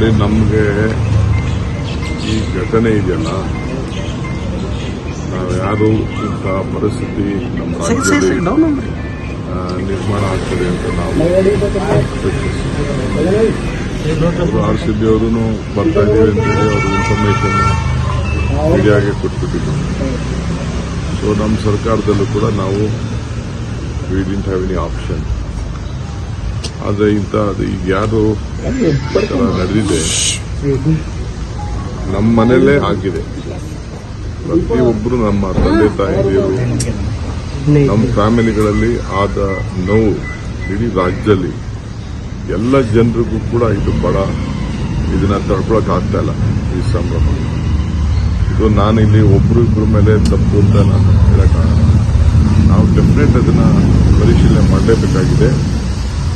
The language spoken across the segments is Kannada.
ನೋಡಿ ನಮಗೆ ಈ ಘಟನೆ ಇದೆಯಲ್ಲ ನಾವು ಯಾರು ಇಂಥ ಪರಿಸ್ಥಿತಿ ನಮ್ಮ ರಾಜ್ಯದಲ್ಲಿ ನಿರ್ಮಾಣ ಆಗ್ತದೆ ಅಂತ ನಾವು. ಆರ್ ಸಿ ಬಿ ಅವರು ಬರ್ತಾ ಇದ್ದೀವಿ ಅಂತೇಳಿ ಅವರು ಇನ್ಫಾರ್ಮೇಶನ್ ಮೀಡಿಯಾಗೆ ಕೊಟ್ಬಿಟ್ಟಿದ್ರು. ಸೊ ನಮ್ಮ ಸರ್ಕಾರದಲ್ಲೂ ಕೂಡ ನಾವು we didn't have any option ಆದರೆ ಇಂಥ ಈಗ ಯಾರು ನಡೆದಿದೆ. ನಮ್ಮ ಮನೆಯಲ್ಲೇ ಆಗಿದೆ. ಪ್ರತಿಯೊಬ್ಬರು ನಮ್ಮ ತಂದೆ ತಾಯಿಯರು, ನಮ್ಮ ಫ್ಯಾಮಿಲಿಗಳಲ್ಲಿ ಆದ ನೋವು ಇಡೀ ರಾಜ್ಯದಲ್ಲಿ ಎಲ್ಲ ಜನರಿಗೂ ಕೂಡ ಇದು ಬಡ, ಇದನ್ನ ತಡ್ಕೊಳಕ್ ಆಗ್ತಾ ಇಲ್ಲ ಈ ಸಂಭ್ರಮ. ಇದು ನಾನು ಇಲ್ಲಿ ಒಬ್ರು ಇಬ್ಬರ ಮೇಲೆ ತಪ್ಪು ಅಂತ ನಾನು ಹೇಳಕ್ಕಾಗಲ್ಲ. ನಾವು ಡೆಫಿನೆಟ್ ಅದನ್ನ ಪರಿಶೀಲನೆ ಮಾಡಲೇಬೇಕಾಗಿದೆ.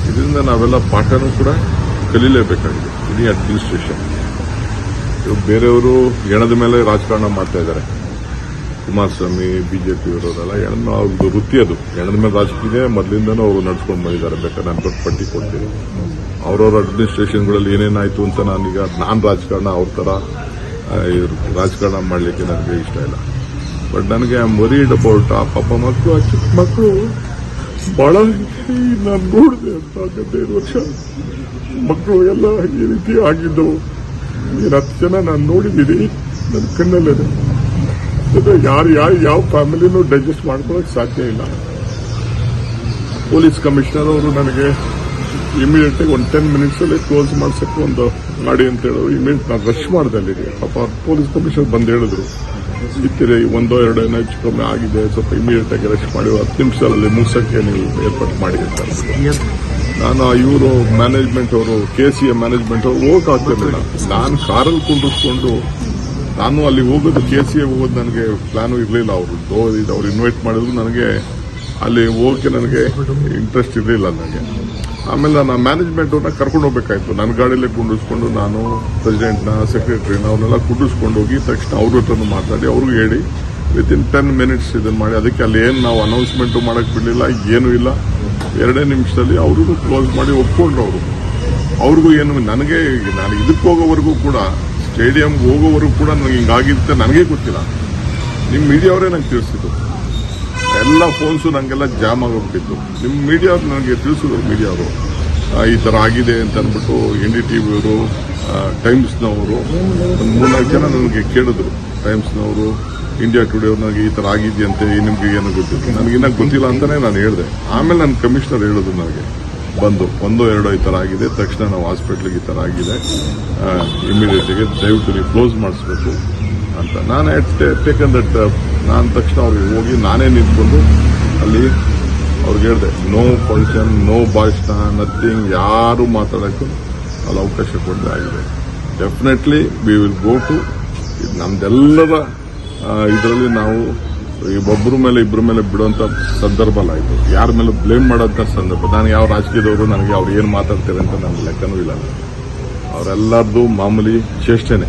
ಇದರಿಂದ ನಾವೆಲ್ಲ ಪಾಠನೂ ಕೂಡ ಕಲೀಲೇಬೇಕಾಗಿದೆ. ಇಡೀ ಅಡ್ಮಿನಿಸ್ಟ್ರೇಷನ್ ಇವಾಗ ಬೇರೆಯವರು ಹೆಣದ ಮೇಲೆ ರಾಜಕಾರಣ ಮಾಡ್ತಾ ಇದ್ದಾರೆ. ಕುಮಾರಸ್ವಾಮಿ, ಬಿಜೆಪಿ ಇರೋರೆಲ್ಲ ಹೆಣ್ಣು ಅವ್ರದ್ದು ವೃತ್ತಿ ಅದು. ಹೆಣದ ಮೇಲೆ ರಾಜಕೀಯ ಮೊದಲಿಂದನೂ ಅವರು ನಡ್ಸ್ಕೊಂಡು ಬಂದಿದ್ದಾರೆ. ಬೇಕಾದ್ರೆ ನಾನು ದೊಡ್ಡ ಪಟ್ಟಿ ಕೊಡ್ತೀನಿ. ಅವ್ರವ್ರ ಅಡ್ಮಿನಿಸ್ಟ್ರೇಷನ್ಗಳಲ್ಲಿ ಏನೇನಾಯಿತು ಅಂತ ನಾನೀಗ, ನಾನು ರಾಜಕಾರಣ ಅವ್ರ ಥರ ರಾಜಕಾರಣ ಮಾಡಲಿಕ್ಕೆ ನನಗೆ ಇಷ್ಟ ಇಲ್ಲ. ಬಟ್ ನನಗೆ ಐ ಆಮ್ ವರಿಡ್ ಅಬೌಟ್ ಆ, ಪಾಪ ಮಕ್ಕಳು, ಆ ಚಿಕ್ಕ ಮಕ್ಕಳು ಬಹಳ ನಾನು ನೋಡಿದೆ ಅಂತ ಹದಿನೈದು ವರ್ಷ. ಮಕ್ಕಳು ಎಲ್ಲ ಈ ರೀತಿ ಆಗಿದ್ದವು. ನೀನು ಹತ್ತು ಜನ ನಾನು ನೋಡಿದ್ದೀನಿ ನನ್ನ ಕಣ್ಣಲ್ಲಿದೆ. ಯಾರು ಯಾರು ಯಾವ ಫ್ಯಾಮಿಲಿನೂ ಡೈಜೆಸ್ಟ್ ಮಾಡ್ಕೊಳ್ಳೋಕೆ ಸಾಧ್ಯ ಇಲ್ಲ. ಪೊಲೀಸ್ ಕಮಿಷನರ್ ಅವರು ನನಗೆ ಇಮಿಡಿಯೇಟಾಗಿ ಒಂದು ಟೆನ್ ಮಿನಿಟ್ಸ್ ಅಲ್ಲಿ ಕ್ಲೋಸ್ ಮಾಡ್ಸಕ್ಕೆ ಒಂದು ಗಾಡಿ ಅಂತ ಹೇಳಿದ್ರು ಇಮಿಡಿಯೇಟ್ ನಾನು ರಶ್ ಮಾಡಿದೆ ಅಲ್ಲಿಗೆ ಪಾಪ ಪೊಲೀಸ್ ಕಮಿಷನರ್ ಬಂದು ಹೇಳಿದ್ರು. ಇತ್ತಿರಿ ಒಂದೋ, ಎರಡೋ ಏನೋ ಹೆಚ್ಚು ಕಮ್ಮಿ ಆಗಿದೆ. ಸ್ವಲ್ಪ ಇಮಿಡಿಯೇಟ್ ಆಗಿ ರಶ್ ಮಾಡಿ ಹತ್ತು ನಿಮಿಷದಲ್ಲಿ ಮುಗಿಸಕ್ಕೆ ನೀವು ಏರ್ಪಾಟ್ ಮಾಡಿ ಅಂತ ಅಂದ್ರು. ನಾನು ಇವರು ಮ್ಯಾನೇಜ್ಮೆಂಟ್ ಅವರು ಕೆ ಸಿ ಎ ಮ್ಯಾನೇಜ್ಮೆಂಟ್ ಅವರು ಹೋಗಕ್ ಆಗ್ತಿರಲಿಲ್ಲ. ನಾನು ಕಾರಲ್ಲಿ ಕುಂಡಿಸ್ಕೊಂಡು ನಾನು ಅಲ್ಲಿ ಹೋಗೋದು ಕೆ ಸಿ ಎ ಹೋಗೋದು ನನಗೆ ಪ್ಲಾನು ಇರಲಿಲ್ಲ. ಅವ್ರದ್ದು ಅವ್ರು ಇನ್ವೈಟ್ ಮಾಡಿದ್ರು, ನನಗೆ ಅಲ್ಲಿ ಹೋಗಕ್ಕೆ ನನಗೆ ಇಂಟ್ರೆಸ್ಟ್ ಇರಲಿಲ್ಲ ನನಗೆ. ಆಮೇಲೆ ನಾನು ಮ್ಯಾನೇಜ್ಮೆಂಟ್ ಅವ್ರನ್ನ ಕರ್ಕೊಂಡು ಹೋಗ್ಬೇಕಾಯ್ತು. ನನ್ನ ಗಾಡಿಯಲ್ಲೇ ಕುಂಡಿಸ್ಕೊಂಡು ನಾನು ಪ್ರೆಸಿಡೆಂಟ್ನ ಸೆಕ್ರೆಟರಿನ ಅವ್ರನ್ನೆಲ್ಲ ಕುಂಡಿಸ್ಕೊಂಡು ಹೋಗಿ ತಕ್ಷಣ ಅವ್ರ ಹತ್ರನೂ ಮಾತಾಡಿ, ಅವ್ರಿಗೂ ಹೇಳಿ ವಿತಿನ್ ಟೆನ್ ಮಿನಿಟ್ಸ್ ಇದನ್ನು ಮಾಡಿ, ಅದಕ್ಕೆ ಅಲ್ಲಿ ಏನು ನಾವು ಅನೌನ್ಸ್ಮೆಂಟು ಮಾಡೋಕ್ಕೆ ಬಿಡಲಿಲ್ಲ, ಏನೂ ಇಲ್ಲ. ಎರಡೇ ನಿಮಿಷದಲ್ಲಿ ಅವ್ರಿಗೂ ಕ್ಲೋಸ್ ಮಾಡಿ ಒಪ್ಕೊಂಡ್ರು ಅವರು. ಅವ್ರಿಗೂ ಏನು, ನನಗೆ ನಾನು ಇದಕ್ಕೆ ಹೋಗೋವರೆಗೂ ಕೂಡ ಸ್ಟೇಡಿಯಂಗೆ ಹೋಗೋವರೆಗೂ ಕೂಡ ನನಗೆ ಹಿಂಗಾಗಿರುತ್ತೆ, ನನಗೇ ಗೊತ್ತಿಲ್ಲ. ನಿಮ್ಮ ಮೀಡಿಯಾವರೇ ನಂಗೆ ತಿಳಿಸಿದ್ದು. ಎಲ್ಲ ಫೋನ್ಸು ನನಗೆಲ್ಲ ಜಾಮ್ ಆಗೋಗ್ಬಿಟ್ಟಿತ್ತು. ನಿಮ್ಮ ಮೀಡಿಯಾ ನನಗೆ ತಿಳಿಸಿದ್ರು ಮೀಡಿಯಾ ಅವರು. ಈ ಥರ ಆಗಿದೆ ಅಂತ ಅಂದ್ಬಿಟ್ಟು ಎನ್ ಡಿ ಟಿ ವಿಯವರು ಟೈಮ್ಸ್ನವರು ಒಂದು ಮೂರ್ನಾಲ್ಕು ಜನ ನನಗೆ ಕೇಳಿದ್ರು. ಟೈಮ್ಸ್ನವರು ಇಂಡಿಯಾ ಟುಡೇ ನನಗೆ ಈ ಥರ ಆಗಿದೆಯಂತೆ ನಿಮಗೆ ಏನು ಗೊತ್ತಿತ್ತು ನನಗಿನ್ನ ಗೊತ್ತಿಲ್ಲ ಅಂತಲೇ ನಾನು ಹೇಳಿದೆ. ಆಮೇಲೆ ನನ್ನ ಕಮಿಷನರ್ ಹೇಳಿದ್ರು ನನಗೆ. ಬಂದು ಒಂದು ಎರಡು ಈ ಥರ ಆಗಿದೆ. ತಕ್ಷಣ ನಾವು ಹಾಸ್ಪಿಟ್ಲಿಗೆ ಈ ಥರ ಆಗಿದೆ. ಇಮ್ಮಿಡಿಯೇಟಿಗೆ ದಯವಿಟ್ಟು ನೀವು ಕ್ಲೋಸ್ ಮಾಡಿಸ್ಬೇಕು ಅಂತ. ನಾನು ಟೇಕನ್ ದಟ್ ನಾನು ತಕ್ಷಣ ಅವ್ರಿಗೆ ಹೋಗಿ ನಾನೇ ನಿಂತ್ಕೊಂಡು ಅಲ್ಲಿ ಅವ್ರಿಗೆ ಹೇಳಿದೆ ನೋ ಫಂಕ್ಷನ್ ನೋ ಬಾಯ್ಸ್ನ ನಥಿಂಗ್ ಯಾರು ಮಾತಾಡೋಕ್ಕೂ ಅಲ್ಲಿ ಅವಕಾಶ ಕೊಡದೆ ಆಗಿದೆ. Definitely we will go to ನಮ್ದೆಲ್ಲರ ಇದರಲ್ಲಿ ನಾವು ಒಬ್ಬರ ಮೇಲೆ ಇಬ್ಬರ ಮೇಲೆ ಬಿಡುವಂತ ಸಂದರ್ಭ ಅಲ್ಲ ಇದು. ಯಾರ ಮೇಲೆ ಬ್ಲೇಮ್ ಮಾಡೋಂಥ ಸಂದರ್ಭ. ನಾನು ಯಾವ ರಾಜಕೀಯದವರು, ನನಗೆ ಅವ್ರು ಏನು ಮಾತಾಡ್ತಾರೆ ಅಂತ ನನಗೆ ಲೆಕ್ಕನೂ ಇಲ್ಲ. ಅವರೆಲ್ಲರದು ಮಾಮೂಲಿ ಚೇಷ್ಟೆನೆ.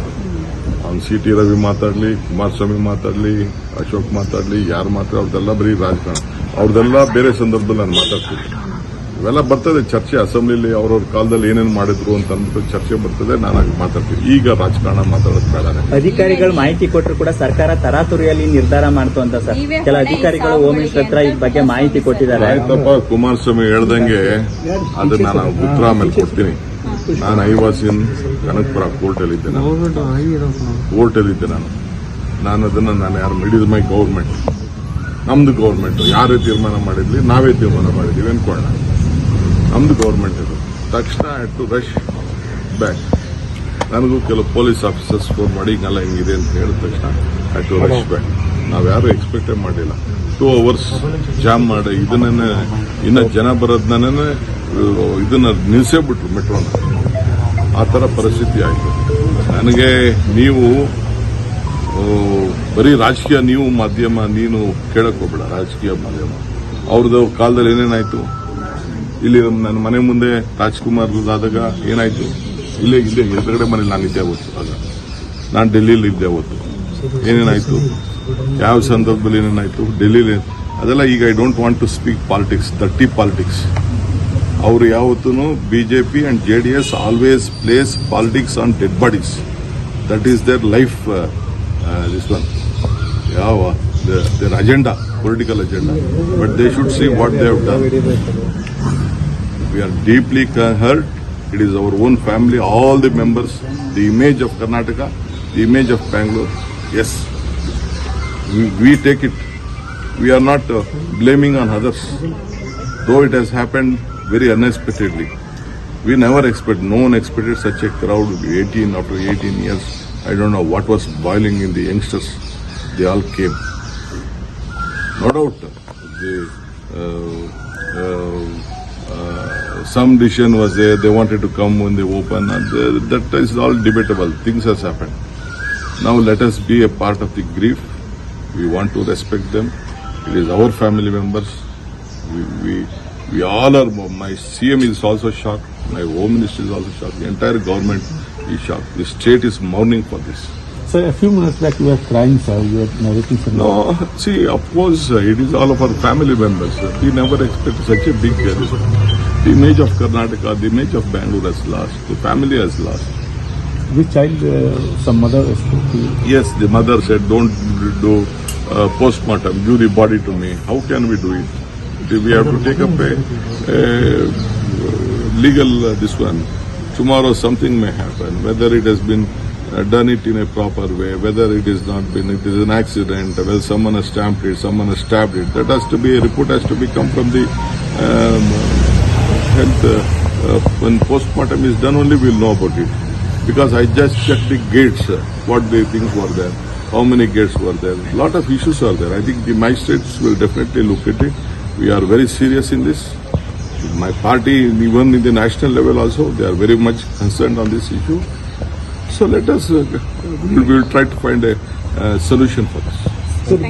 ಅವ್ನು ಸಿ ಟಿ ರವಿ ಮಾತಾಡ್ಲಿ, ಕುಮಾರಸ್ವಾಮಿ ಮಾತಾಡ್ಲಿ, ಅಶೋಕ್ ಮಾತಾಡ್ಲಿ, ಯಾರು ಮಾತಾಡೋ ಅವ್ರದ್ದೆಲ್ಲ ಬರೀ ರಾಜಕಾರಣ. ಅವ್ರದ್ದೆಲ್ಲ ಬೇರೆ ಸಂದರ್ಭದಲ್ಲಿ ನಾನು ಮಾತಾಡ್ತೀನಿ ಇವೆಲ್ಲ ಬರ್ತದೆ ಚರ್ಚೆ ಅಸೆಂಬ್ಲಿಲಿ ಅವ್ರವ್ರ ಕಾಲದಲ್ಲಿ ಏನೇನು ಮಾಡಿದ್ರು ಅಂತ ಅಂದ್ಬಿಟ್ಟು ಚರ್ಚೆ ಬರ್ತದೆ ನಾನು ಆಗ ಮಾತಾಡ್ತೀನಿ. ಈಗ ರಾಜಕಾರಣ ಮಾತಾಡೋದು ಬೇಡ ಅಧಿಕಾರಿಗಳು ಮಾಹಿತಿ ಕೊಟ್ಟರು ಕೂಡ ಸರ್ಕಾರ ತರಾತುರಿಯಲ್ಲಿ ನಿರ್ಧಾರ ಮಾಡ್ತು ಅಂತ ಸರ್. ಕೆಲ ಅಧಿಕಾರಿಗಳು ಹೋಮ್ ಮಿನಿಸ್ಟರ್ ಹತ್ರ ಈ ಬಗ್ಗೆ ಮಾಹಿತಿ ಕೊಟ್ಟಿದ್ದಾರೆ. ಆಯ್ತಪ್ಪ ಕುಮಾರಸ್ವಾಮಿ ಹೇಳ್ದಂಗೆ ಅದನ್ನ ನಾನು ಉತ್ತರ ಆಮೇಲೆ ಕೊಡ್ತೀನಿ. ನಾನು ಐವಾಸಿನ್ ಕನಕಪುರ ಕೋರ್ಟಲ್ಲಿದ್ದೆ ನಾನು. ಕೋರ್ಟಲ್ಲಿದ್ದೆ ನಾನು. ನಾನು ಅದನ್ನ ನಾನು ಯಾರು ಮಿಡಿದ್ ಮೈ ಗೌರ್ಮೆಂಟ್. ನಮ್ದು ಗೌರ್ಮೆಂಟ್. ಯಾರೇ ತೀರ್ಮಾನ ಮಾಡಿದ್ವಿ ನಾವೇ ತೀರ್ಮಾನ ಮಾಡಿದ್ವಿ ಅನ್ಕೊಳ್ಳೋಣ. ನಮ್ದು ಗೌರ್ಮೆಂಟ್ ಇದು. ತಕ್ಷಣ ಟು ರಶ್ ಬ್ಯಾಕ್ ನನಗೂ ಕೆಲವು ಪೊಲೀಸ್ ಆಫೀಸರ್ಸ್ ಫೋನ್ ಮಾಡಿ ಹಿಂಗೆಲ್ಲ ಹಿಂಗಿದೆ ಅಂತ ಹೇಳಿದ ತಕ್ಷಣ ಐ ಟು ರಶ್ ಬ್ಯಾಕ್ ನಾವ್ಯಾರು ಎಕ್ಸ್ಪೆಕ್ಟೇ ಮಾಡಿಲ್ಲ. ಟೂ ಅವರ್ಸ್ ಜಾಮ್ ಮಾಡಿ ಇದನ್ನೇ ಇನ್ನ ಜನ ಬರೋದನ್ನೇ ಇದನ್ನ ನಿಲ್ಸೇ ಬಿಟ್ರು ಮೆಟ್ರೋನ ಆ ಥರ ಪರಿಸ್ಥಿತಿ ಆಯಿತು. ನನಗೆ ನೀವು ಬರೀ ರಾಜಕೀಯ ನೀವು ಮಾಧ್ಯಮ ನೀನು ಕೇಳಕ್ ಹೋಗ್ಬೇಡ ರಾಜಕೀಯ ಮಾಧ್ಯಮ. ಅವ್ರದ್ದು ಕಾಲದಲ್ಲಿ ಏನೇನಾಯ್ತು? ಇಲ್ಲಿ ನನ್ನ ಮನೆ ಮುಂದೆ ರಾಜ್ಕುಮಾರ್ ಆದಾಗ ಏನಾಯ್ತು? ಇಲ್ಲೇ ಇಲ್ಲೇ ಎದುರುಗಡೆ ಮನೇಲಿ ನಾನು ಇದ್ದೆ ಅವತ್ತು ಆಗ. ನಾನು ಡೆಲ್ಲಿಲಿ ಇದ್ದೆ ಅವತ್ತು. ಏನೇನಾಯ್ತು? ಯಾವ ಸಂದರ್ಭದಲ್ಲಿ ಏನೇನಾಯ್ತು? ಡೆಲ್ಲಿಲಿ ಅದೆಲ್ಲ ಈಗ I don't want to speak politics ದಟ್ಟಿ politics ಅವರು ಯಾವತ್ತೂ BJP and J D S always plays politics on dead bodies that is their life this one ಯಾವ? Their agenda political agenda but they should see what they have done we are deeply hurt. It is our own family, all the members, the image of Karnataka, the image of Bangalore. Yes, we, we take it. We are not uh, blaming on others, though it has happened very unexpectedly. We never expect, no one expected such a crowd, 18 after 18 years. I don't know what was boiling in the youngsters. They all came. No doubt, the, uh, uh, uh, some decision was there. They wanted to come when they open, and uh, that is all debatable. Things has happened. Now let us be a part of the grief. We want to respect them. It is our family members. We we, we all are. My CM is also shocked. My home minister is also shocked. The entire government is shocked. The state is mourning for this. Sir, a few minutes back you were crying, sir. You were narrating some. No, see, of course, uh, it is all of our family members. Uh, We never expected such a big uh, The image of Karnataka, the image of Bangalore has lost. The family has lost. Which child, uh, some mother spoke to you? Yes, the mother said, don't do uh, post-mortem, give the body to me. How can we do it? We have to take up a, a legal, uh, this one. Tomorrow something may happen, whether it has been uh, done it in a proper way, whether it is not been, it is an accident, whether someone has stamped it, someone has stabbed it. That has to be, a report has to be come from the um, health. Uh, uh, when post-mortem is done, only we'll know about it. Because I just checked the gates, uh, what the things were there, how many gates were there. lot of issues are there. I think the magistrates will definitely look at it. We are very serious in this. My party, even in the national level also, they are very much concerned on this issue. So let us, uh, we will try to find a uh, solution for this.